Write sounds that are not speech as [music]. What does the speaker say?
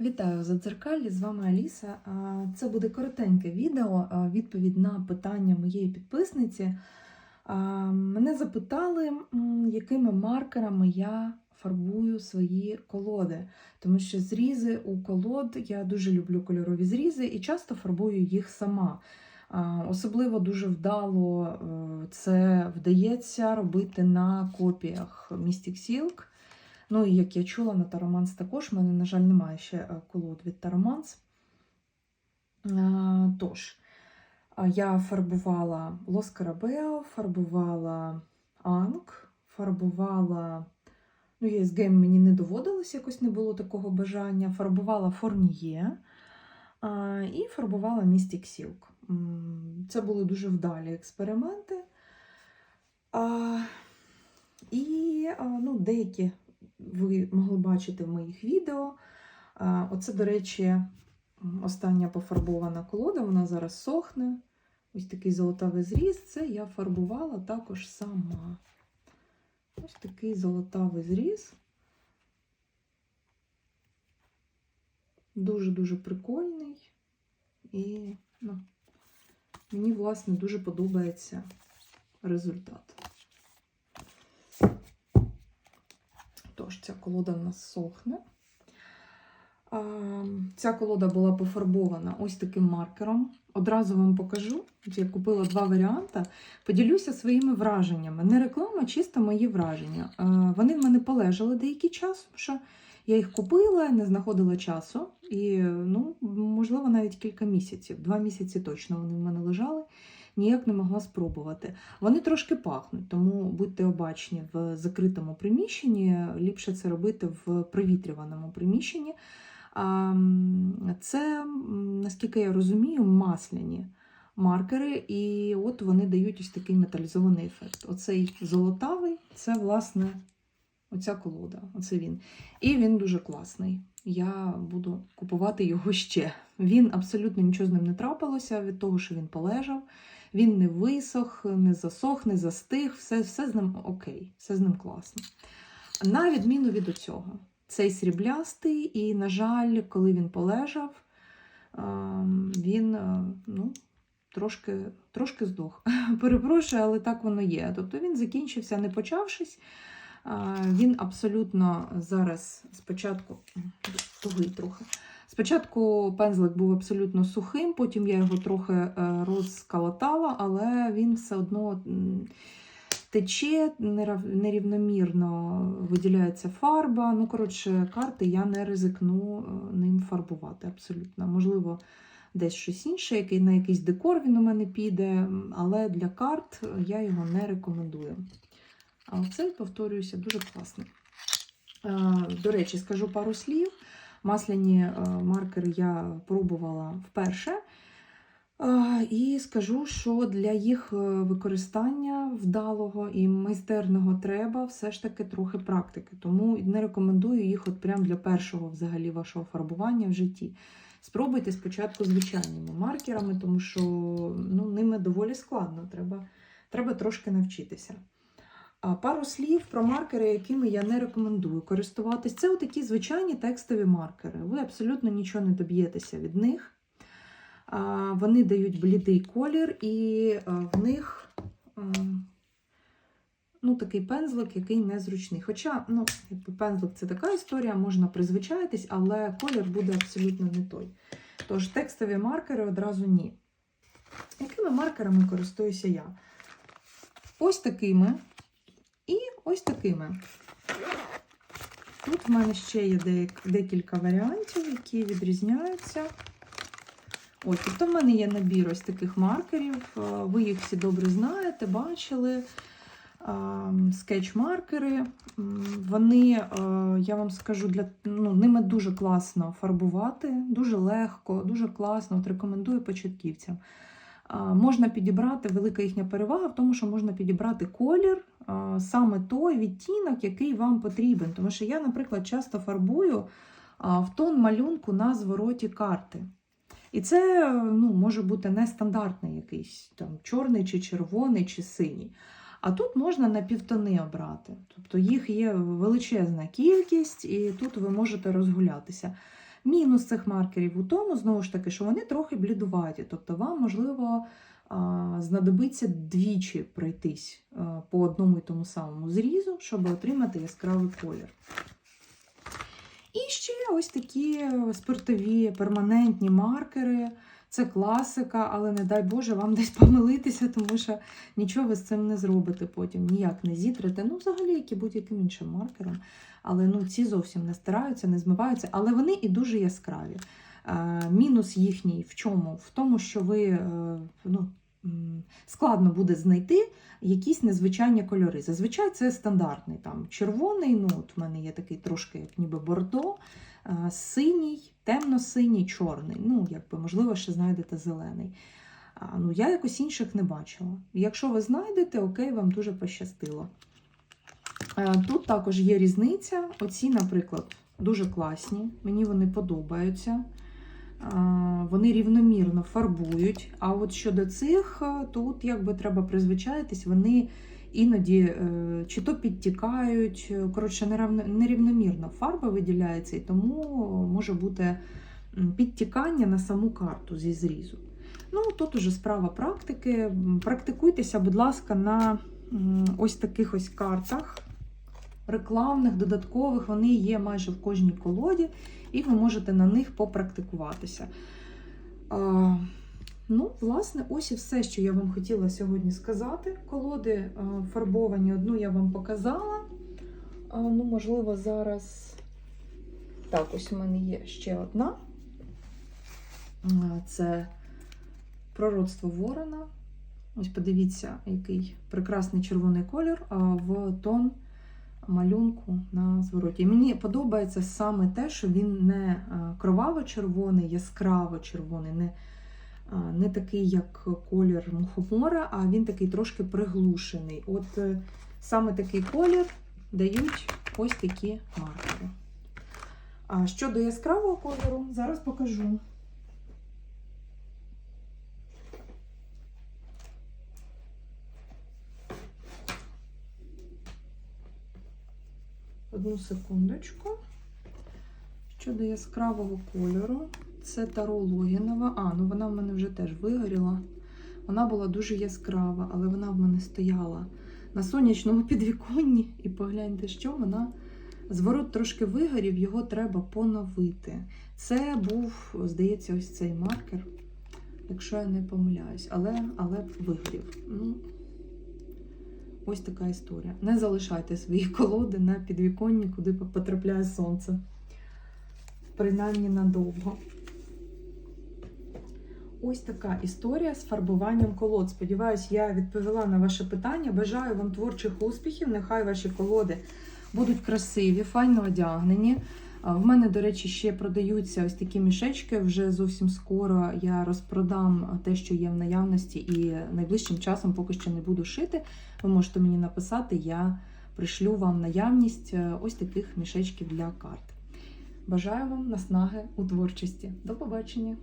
Вітаю за дзеркалі, з вами Аліса. Це буде коротеньке відео, відповідь на питання моєї підписниці. Мене запитали, якими маркерами я фарбую свої колоди, тому що зрізи у колод я дуже люблю кольорові зрізи і часто фарбую їх сама. Особливо дуже вдало е, це вдається робити на копіях Mystic Silk. Ну і як я чула, на Тароманс також. У мене, на жаль, немає ще е, колод від Тароманс. Тож, я фарбувала Лос Карабео, фарбувала Анг, фарбувала. Ну, ЄСГ мені не доводилось, якось не було такого бажання. Фарбувала Форніє і фарбувала Mystic Silk. Це були дуже вдалі експерименти. І ну, деякі ви могли бачити в моїх відео. Оце, до речі, остання пофарбована колода, вона зараз сохне. Ось такий золотавий зріз. Це я фарбувала також сама. Ось такий золотавий зріз. Дуже-дуже прикольний. І ну, мені, власне, дуже подобається результат. Тож, ця колода в нас сохне. Ця колода була пофарбована ось таким маркером. Одразу вам покажу. Я купила два варіанти. Поділюся своїми враженнями. Не реклама, чисто мої враження. Вони в мене полежали деякий час, тому що я їх купила, не знаходила часу. І, ну, можливо, навіть кілька місяців. Два місяці точно вони в мене лежали. Ніяк не могла спробувати. Вони трошки пахнуть, тому будьте обачні в закритому приміщенні. Ліпше це робити в провітрюваному приміщенні. Це, наскільки я розумію, масляні маркери, і от вони дають ось такий металізований ефект. Оцей золотавий це, власне, оця колода. Оце він. І він дуже класний. Я буду купувати його ще. Він абсолютно нічого з ним не трапилося від того, що він полежав. Він не висох, не засох, не застиг, все, все з ним окей, все з ним класно. На відміну від цього, цей сріблястий, і, на жаль, коли він полежав, ем, він е, ну, трошки, трошки здох. [laughs] Перепрошую, але так воно є. Тобто він закінчився, не почавшись. Е, Він абсолютно зараз спочатку тугий трохи. Спочатку пензлик був абсолютно сухим, потім я його трохи е, розкалатала, але він все одно тече, нерівномірно виділяється фарба. Ну, коротше, карти я не ризикну е, ним фарбувати абсолютно. Можливо, десь щось інше, на якийсь декор він у мене піде, але для карт я його не рекомендую. А цей, повторююся, дуже класний. Е, До речі, скажу пару слів. Масляні е, маркери я пробувала вперше. Е, І скажу, що для їх е, використання вдалого і майстерного треба все ж таки трохи практики. Тому не рекомендую їх от прям для першого взагалі вашого фарбування в житті. Спробуйте спочатку звичайними маркерами, тому що ну, ними доволі складно, треба, треба трошки навчитися. Пару слів про маркери, якими я не рекомендую користуватись. Це такі звичайні текстові маркери. Ви абсолютно нічого не доб'єтеся від них. Вони дають блідий колір, і в них ну, такий пензлик, який незручний. Хоча ну, пензлик це така історія, можна призвичаїтись, але колір буде абсолютно не той. Тож текстові маркери одразу ні. Якими маркерами користуюся я? Ось такими. І ось такими. Тут в мене ще є декілька варіантів, які відрізняються. Ось, тобто в мене є набір ось таких маркерів. Ви їх всі добре знаєте, бачили. Скетч-маркери. Вони, я вам скажу, для, ну, ними дуже класно фарбувати, дуже легко, дуже класно. От рекомендую початківцям. Можна підібрати велика їхня перевага в тому, що можна підібрати колір, саме той відтінок, який вам потрібен. Тому що я, наприклад, часто фарбую в тон малюнку на звороті карти. І це ну, може бути нестандартний якийсь там чорний, чи червоний, чи синій. А тут можна на півтони обрати. Тобто їх є величезна кількість, і тут ви можете розгулятися. Мінус цих маркерів у тому, знову ж таки, що вони трохи блідуваті. Тобто вам, можливо, знадобиться двічі пройтись по одному і тому самому зрізу, щоб отримати яскравий колір. І ще ось такі спиртові перманентні маркери. Це класика, але не дай Боже вам [laughs] десь помилитися, тому що нічого ви з цим не зробите потім, ніяк не зітрите. Ну, взагалі, як і будь-яким іншим маркером. Але ну, ці зовсім не стараються, не змиваються, але вони і дуже яскраві. Е, мінус їхній в чому? В тому, що ви е, ну, складно буде знайти якісь незвичайні кольори. Зазвичай це стандартний там червоний. Ну, от в мене є такий трошки, як ніби бордо, синій, темно-синій, чорний. Ну, якби, можливо, ще знайдете зелений. Ну, я якось інших не бачила. Якщо ви знайдете, окей, вам дуже пощастило. Е, Тут також є різниця. Оці, наприклад, дуже класні. Мені вони подобаються. Е, Вони рівномірно фарбують. А от щодо цих, е, тут якби треба призвичаїтись, вони іноді е, чи то підтікають, коротше, нерівномірно фарба виділяється, і тому може бути підтікання на саму карту зі зрізу. Ну, тут уже справа практики. Практикуйтеся, будь ласка, на ось таких ось картах рекламних, додаткових, вони є майже в кожній колоді, і ви можете на них попрактикуватися. Ну, власне, ось і все, що я вам хотіла сьогодні сказати. Колоди а, фарбовані, одну я вам показала. А, ну, можливо, зараз. Так, ось у мене є ще одна. Це пророцтво Ворона. Ось подивіться, який прекрасний червоний колір в тон малюнку на звороті. Мені подобається саме те, що він не кроваво-червоний, яскраво-червоний, не, не такий, як колір мухомора, а він такий трошки приглушений. От е, саме такий колір дають ось такі маркери. А щодо яскравого кольору, зараз покажу. Одну секундочку. Щодо яскравого кольору, це Таро Логінова. А, ну вона в мене вже теж вигоріла. Вона була дуже яскрава, але вона в мене стояла на сонячному [laughs] підвіконні. І погляньте, що вона. Зворот трошки вигорів, його треба поновити. Це був, здається, ось цей маркер, якщо я не помиляюсь, але, але вигорів. Ну, Ось така історія. Не залишайте свої [laughs] колоди на підвіконні, куди потрапляє сонце. Принаймні надовго. Ось така історія з фарбуванням колод. Сподіваюсь, я відповіла на ваше питання. Бажаю вам творчих успіхів. Нехай ваші колоди будуть красиві, файно одягнені. В мене, до речі, ще продаються ось такі мішечки. Вже зовсім скоро я розпродам те, що є в наявності, і найближчим часом поки що не буду шити. Ви можете мені написати, я пришлю вам наявність е, ось таких мішечків для карт. Бажаю вам наснаги у творчості. До побачення!